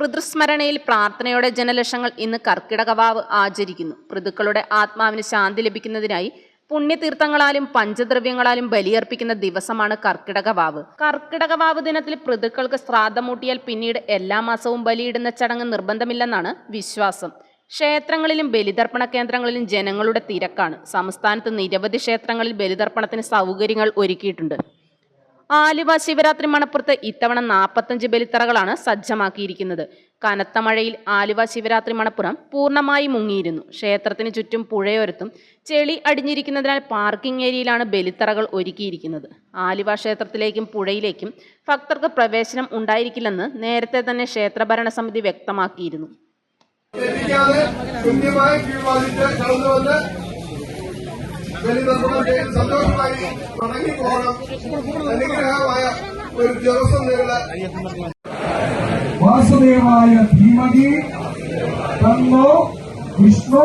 പിതൃസ്മരണയിൽ പ്രാർത്ഥനയോടെ ജനലക്ഷങ്ങൾ ഇന്ന് കർക്കിടകവാവ് ആചരിക്കുന്നു. പിതൃക്കളുടെ ആത്മാവിന് ശാന്തി ലഭിക്കുന്നതിനായി പുണ്യതീർത്ഥങ്ങളാലും പഞ്ചദ്രവ്യങ്ങളാലും ബലിയർപ്പിക്കുന്ന ദിവസമാണ് കർക്കിടകവാവ്. കർക്കിടകവാവ് ദിനത്തിൽ പിതൃക്കൾക്ക് ശ്രാദ്ധമൂട്ടിയാൽ പിന്നീട് എല്ലാ മാസവും ബലിയിടുന്ന ചടങ്ങ് നിർബന്ധമില്ലെന്നാണ് വിശ്വാസം. ക്ഷേത്രങ്ങളിലും ബലിതർപ്പണ കേന്ദ്രങ്ങളിലും ജനങ്ങളുടെ തിരക്കാണ്. സംസ്ഥാനത്ത് നിരവധി ക്ഷേത്രങ്ങളിൽ ബലിതർപ്പണത്തിന് സൗകര്യങ്ങൾ ഒരുക്കിയിട്ടുണ്ട്. ആലുവ ശിവരാത്രി മണപ്പുറത്ത് ഇത്തവണ നാൽപ്പത്തഞ്ച് ബലിത്തറകളാണ് സജ്ജമാക്കിയിരിക്കുന്നത്. കനത്ത മഴയിൽ ആലുവ ശിവരാത്രി മണപ്പുറം പൂർണമായി മുങ്ങിയിരുന്നു. ക്ഷേത്രത്തിന് ചുറ്റും പുഴയോരത്തും ചെളി അടിഞ്ഞിരിക്കുന്നതിനാൽ പാർക്കിംഗ് ഏരിയയിലാണ് ബലിത്തറകൾ ഒരുക്കിയിരിക്കുന്നത്. ആലുവ ക്ഷേത്രത്തിലേക്കും പുഴയിലേക്കും ഭക്തർക്ക് പ്രവേശനം ഉണ്ടായിരിക്കില്ലെന്ന് നേരത്തെ തന്നെ ക്ഷേത്രഭരണ സമിതി വ്യക്തമാക്കിയിരുന്നു ചെയ്ത് സന്തോഷമായി മടങ്ങി അനുഗ്രഹമായ ഒരു ദിവസം നിങ്ങൾ വാസുദേവായ ധീമതി തന്നോ വിഷ്ണു